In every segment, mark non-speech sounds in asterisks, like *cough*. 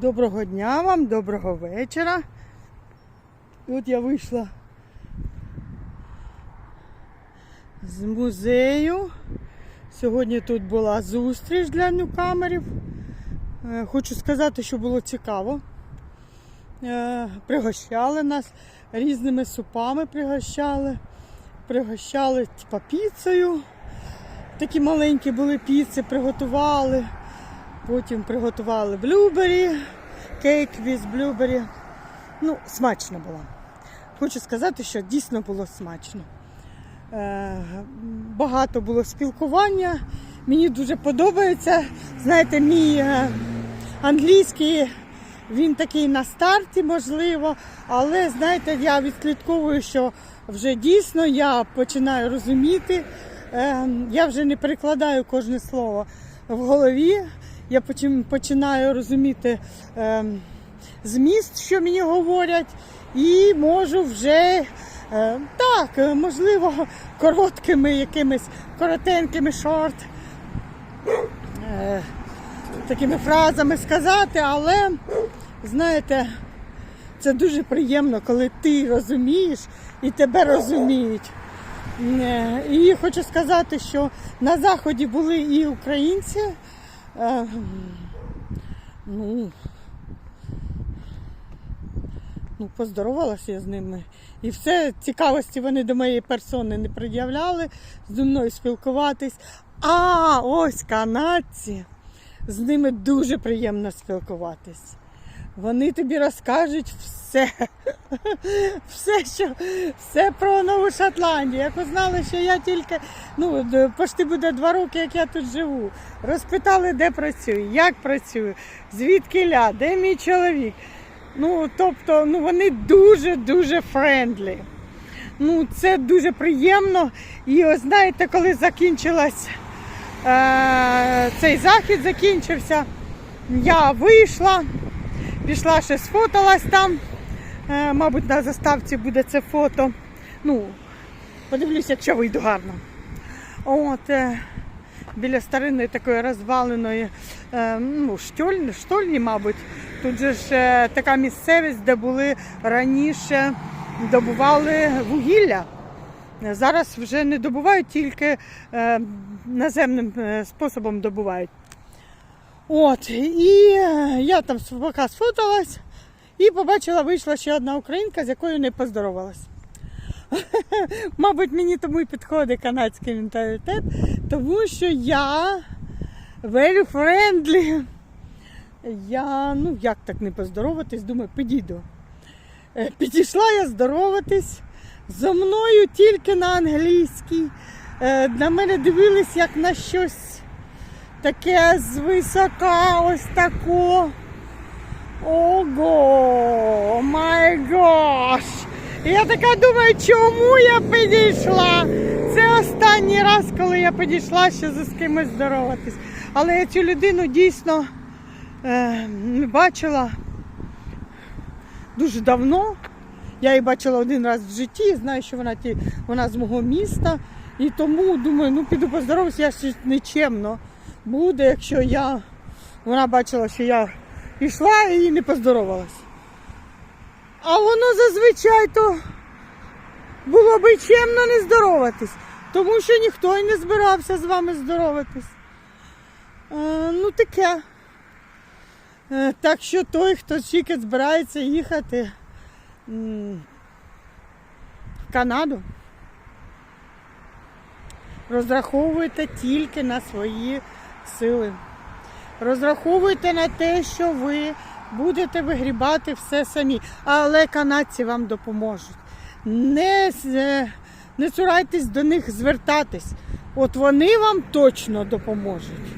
Доброго дня вам, доброго вечора. От я вийшла з музею. Сьогодні тут була зустріч для ньюкамерів. Е, Хочу сказати, що було цікаво. Е, Пригощали нас різними супами пригощали. Пригощали типа піцею. Такі маленькі були піци, приготували. Потім приготували блюбері, кейк віз блюбері. Ну, смачно було. Хочу сказати, що дійсно було смачно. Е, багато було спілкування. Мені дуже подобається. Знаєте, мій е, англійський, він такий на старті, можливо, але знаєте, я відслідковую, що вже дійсно я починаю розуміти. Е, я вже не перекладаю кожне слово в голові. Я почим- починаю розуміти е, зміст, що мені говорять, і можу вже е, так, можливо, короткими якимись коротенькими шорт. Е, такими фразами сказати, але знаєте, це дуже приємно, коли ти розумієш і тебе розуміють. Е, І хочу сказати, що на заході були і українці. Е, Ну, ну, поздоровалася я з ними. І все цікавості вони до моєї персони не пред'являли, зі мною спілкуватись. А ось канадці. З ними дуже приємно спілкуватись. Вони тобі розкажуть все. *laughs* Все, що, все про Нову Шотландію. Як узнали, що я тільки, ну, почти буде два роки, як я тут живу. Розпитали, де працюю, як працюю, звідки ля, де мій чоловік. Ну, тобто, ну, вони дуже-дуже френдлі. Ну, це дуже приємно. І ось знаєте, коли закінчилась е, цей захід закінчився, я вийшла, пішла ще сфоталась там. Е, мабуть, на заставці буде це фото. Ну, подивлюся, якщо вийду гарно. От, е, біля старинної такої розваленої е, ну, штольні, штольні, мабуть. Тут же ж така місцевість, де були раніше добували вугілля. Зараз вже не добувають, тільки наземним способом добувають. От, і е, я там поки сфоталась і побачила, вийшла ще одна українка, з якою не поздоровалась. *laughs* Мабуть, мені тому і підходить канадський менталітет, тому що я very friendly. Я, ну як так не поздороватись, думаю, підійду. Е, Підійшла я здороватись. Зо мною тільки на англійській. Е, На мене дивились як на щось таке звисока, ось тако. Ого, май гош! Я така думаю, чому я підійшла? Це останній раз, коли я підійшла ще з кимось здороватись. Але я цю людину дійсно е, бачила дуже давно. Я її бачила один раз в житті, знаю, що вона, ті, вона з мого міста. І тому думаю, ну піду поздороваюся, я ще нечемно буде, якщо я. Вона бачила, що я пішла і не поздоровалась. А воно зазвичай то було би чемно не здороватись, тому що ніхто й не збирався з вами здороватись. Е, ну таке. Е, так що той, хто тільки збирається їхати в Канаду, розраховуйте тільки на свої сили. Розраховуйте на те, що ви будете вигрібати все самі, але канадці вам допоможуть. Не, не цурайтесь до них звертатись. От вони вам точно допоможуть.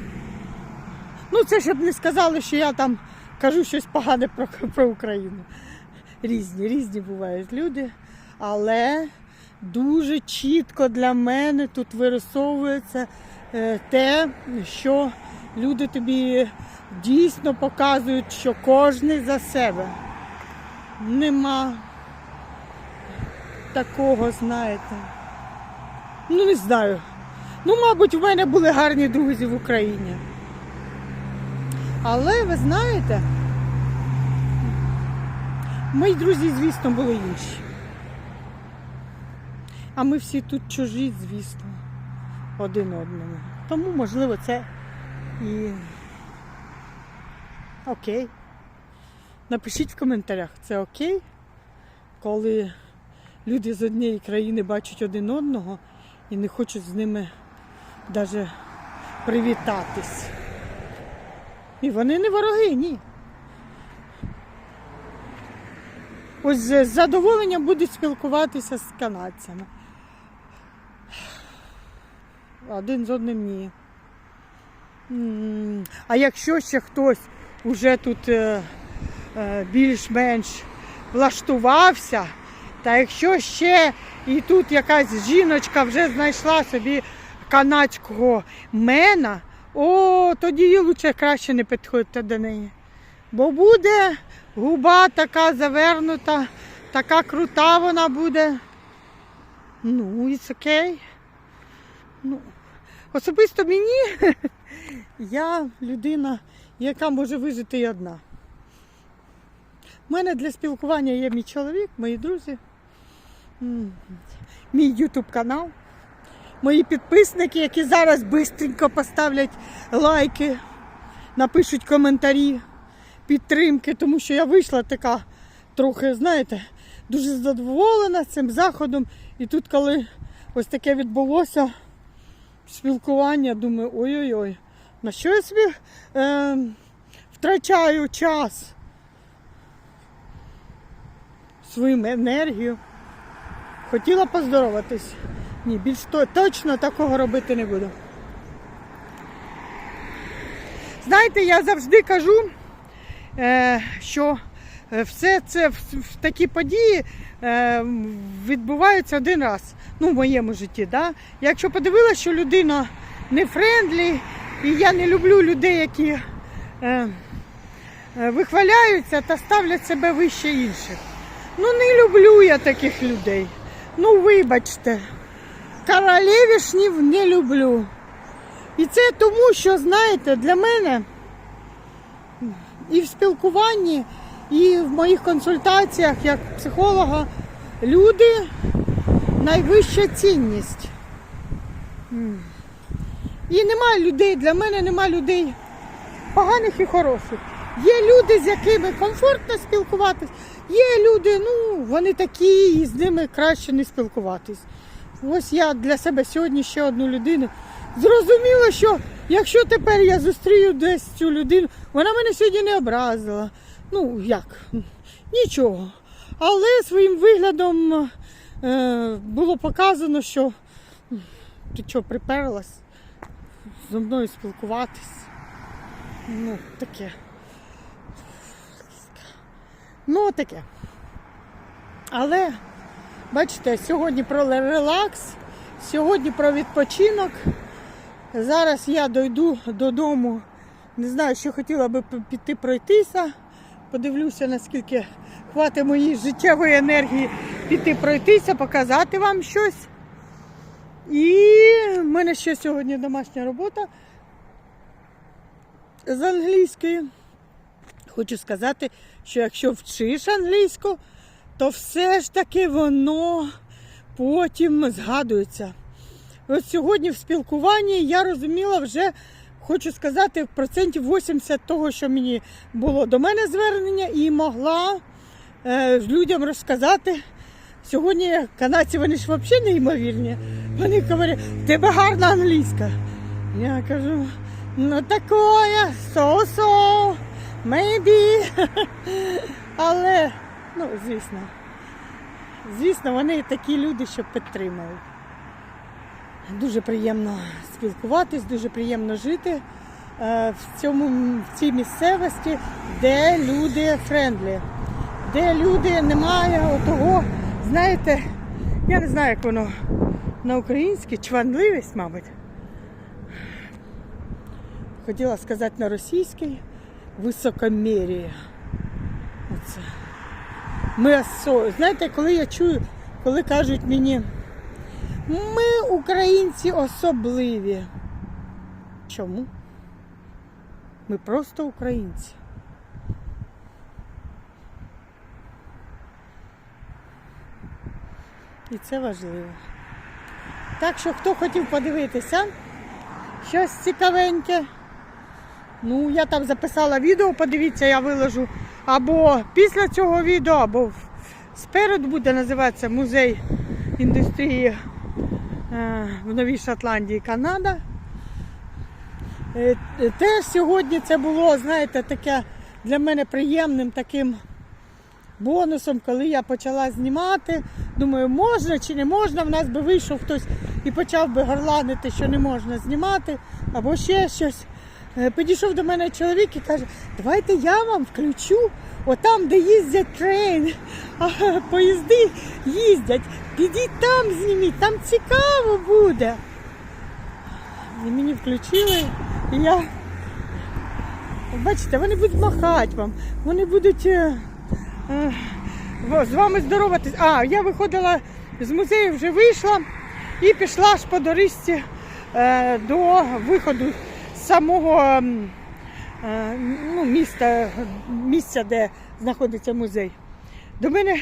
Ну, це щоб не сказали, що я там кажу щось погане про, про Україну. Різні, різні бувають люди, але дуже чітко для мене тут вирисовується е, те, що люди тобі дійсно показують, що кожен за себе. Нема такого, знаєте. Ну, не знаю. Ну, мабуть, у мене були гарні друзі в Україні. Але ви знаєте, Мої друзі, звісно, були інші. А ми всі тут чужі, звісно, один одному. Тому, можливо, це і окей. Напишіть в коментарях, це окей, коли люди з однієї країни бачать один одного і не хочуть з ними навіть привітатись. І вони не вороги, ні. Ось з задоволенням будуть спілкуватися з канадцями. Один з одним ні. А якщо ще хтось уже тут е, е, більш-менш влаштувався, та якщо ще і тут якась жіночка вже знайшла собі канадського мена, о, тоді лучше краще не підходити до неї. Бо буде губа така завернута, така крута вона буде. Ну, і окей. Ну, особисто мені *laughs* я людина, яка може вижити і одна. У мене для спілкування є мій чоловік, мої друзі, мій ютуб канал, мої підписники, які зараз швидко поставлять лайки, напишуть коментарі, підтримки, тому що я вийшла така трохи, знаєте, дуже задоволена цим заходом. І тут, коли ось таке відбулося спілкування, думаю, ой-ой-ой, на що я собі е, втрачаю час, свою енергію. Хотіла поздороватись. Ні, більш то, точно такого робити не буду. Знаєте, я завжди кажу, е, що все це в, в такі події е, відбуваються один раз. Ну, в моєму житті. Да? Якщо подивилася, що людина не френдлі, і я не люблю людей, які е, е, вихваляються та ставлять себе вище інших. Ну, не люблю я таких людей. Ну, вибачте, королевішнів не люблю. І це тому, що, знаєте, для мене і в спілкуванні, і в моїх консультаціях як психолога люди найвища цінність. І немає людей, для мене немає людей поганих і хороших. Є люди, з якими комфортно спілкуватись, є люди, ну, вони такі, і з ними краще не спілкуватись. Ось я для себе сьогодні ще одну людину. Зрозуміло, що якщо тепер я зустрію десь цю людину, вона мене сьогодні не образила. Ну, як? Нічого. Але своїм виглядом е, було показано, що ти що, приперлась зі мною спілкуватись. Ну, таке. Ну, таке. Але, бачите, сьогодні про релакс, сьогодні про відпочинок. Зараз я дойду додому. Не знаю, що хотіла би піти пройтися. Подивлюся, наскільки хватить моєї життєвої енергії піти пройтися, показати вам щось. І в мене ще сьогодні домашня робота з англійської. Хочу сказати, що якщо вчиш англійську, то все ж таки воно потім згадується. От сьогодні в спілкуванні я розуміла вже, хочу сказати, процентів 80 того, що мені було до мене звернення, і могла е, людям розказати. Сьогодні канадці вони ж взагалі неймовірні. Вони говорять, «В тебе гарна англійська. Я кажу, ну такое, so-so, maybe. *laughs* Але, ну, звісно, звісно, вони такі люди, що підтримують. Дуже приємно спілкуватись, дуже приємно жити е, в, цьому, в цій місцевості, де люди френдлі, де люди немає отого, знаєте, я не знаю, як воно на українській, чванливість, мабуть. Хотіла сказати на російській високомір'я. Оце. Ми. Знаєте, коли я чую, коли кажуть мені, ми, українці, особливі. Чому? Ми просто українці. І це важливо. Так що, хто хотів подивитися щось цікавеньке, ну я там записала відео, подивіться, я виложу або після цього відео, або спереду буде називатися музей індустрії в Новій Шотландії, Канада. Е, е, Теж сьогодні це було, знаєте, таке для мене приємним таким бонусом, коли я почала знімати. Думаю, можна чи не можна, в нас би вийшов хтось і почав би горланити, що не можна знімати, або ще щось. Е, Підійшов до мене чоловік і каже, давайте я вам включу отам, де їздять трейн, *laughs* а, поїзди їздять. Підіть там зніміть, там цікаво буде. І мені включили, і я. Бачите, вони будуть махати вам, вони будуть е, е, з вами здороватись. А, я виходила з музею, вже вийшла і пішла аж по доріжці е, до виходу з самого е, ну, міста, місця, де знаходиться музей. До мене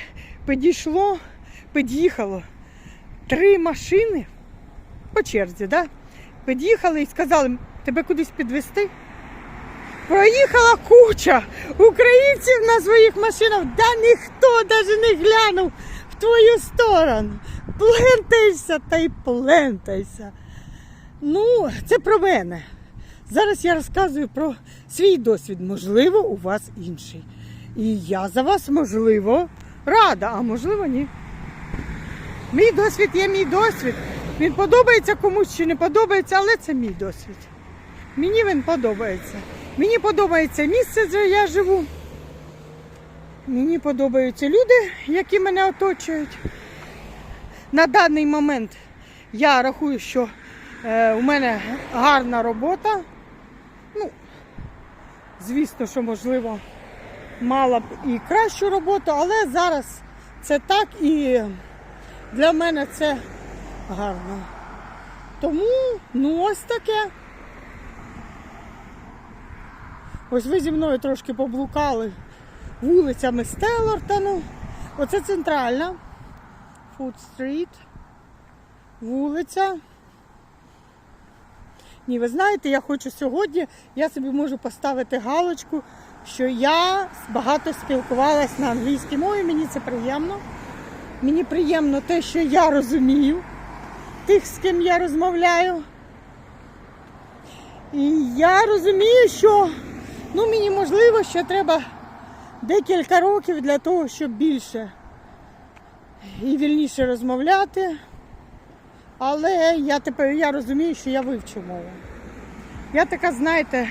підійшло, під'їхало три машини по черзі, да? під'їхали і сказали, тебе кудись підвезти. Проїхала куча українців на своїх машинах, да ніхто навіть не глянув в твою сторону. Плентайся та й плентайся. Ну, це про мене. Зараз я розказую про свій досвід. Можливо, у вас інший. І я за вас, можливо, рада, а можливо, ні. Мій досвід є мій досвід. Він подобається комусь чи не подобається, але це мій досвід. Мені він подобається. Мені подобається місце, де я живу. Мені подобаються люди, які мене оточують. На даний момент я рахую, що е, у мене гарна робота. Ну, звісно, що можливо мала б і кращу роботу, але зараз це так і для мене це гарно. Тому, ну ось таке. Ось ви зі мною трошки поблукали вулицями Стеллартону. Оце центральна Фуд Стріт. Вулиця. Ні, ви знаєте, я хочу сьогодні, я собі можу поставити галочку, що я багато спілкувалась на англійській мові, мені це приємно. Мені приємно те, що я розумію тих, з ким я розмовляю. І я розумію, що ну, мені можливо, що треба декілька років для того, щоб більше і вільніше розмовляти. Але я тепер я розумію, що я вивчу мову. Я така, знаєте,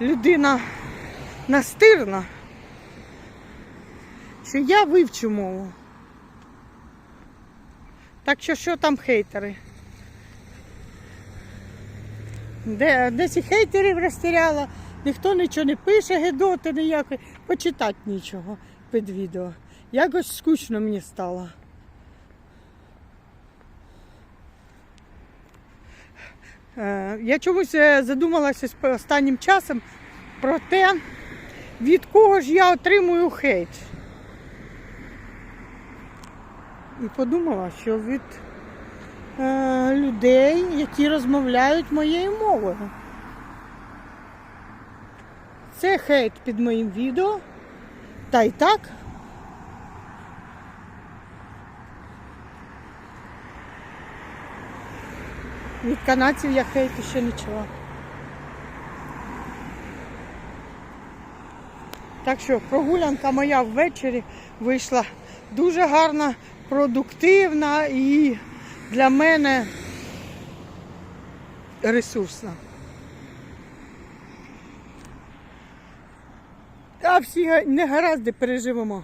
людина настирна, що я вивчу мову. Так що що там хейтери? Де, десь і хейтерів розстріляла, ніхто нічого не пише, гедоти ніякої, почитати нічого під відео. Якось скучно мені стало. Е, Я чомусь е, задумалася останнім часом про те, від кого ж я отримую хейт. І подумала, що від е, людей, які розмовляють моєю мовою. Це хейт під моїм відео. Та й так. Від канадців я хейту ще нічого. Так що прогулянка моя ввечері вийшла дуже гарна, продуктивна і для мене ресурсна. А всі га- негаразди переживемо.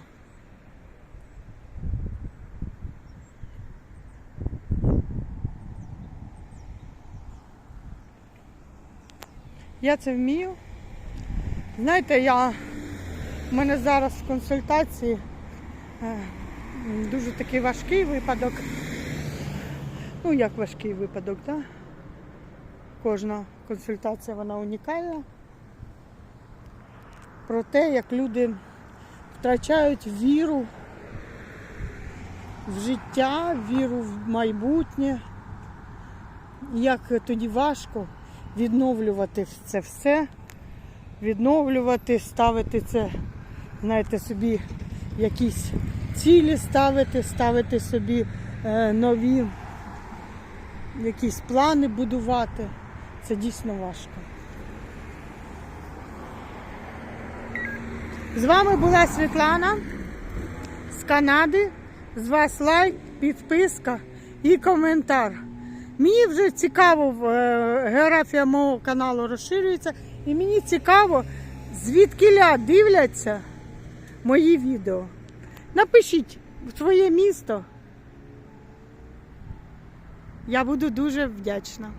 Я це вмію. Знаєте, я у мене зараз в консультації е, дуже такий важкий випадок. Ну, як важкий випадок, так? Да? Кожна консультація вона унікальна. Про те, як люди втрачають віру в життя, віру в майбутнє. Як тоді важко відновлювати це все, відновлювати, ставити це, знаєте, собі якісь цілі ставити, ставити собі е, нові якісь плани будувати. Це дійсно важко. З вами була Світлана з Канади. З вас лайк, підписка і коментар. Мені вже цікаво, е, географія мого каналу розширюється, і мені цікаво, звідкиля дивляться мої відео. Напишіть своє місто. Я буду дуже вдячна.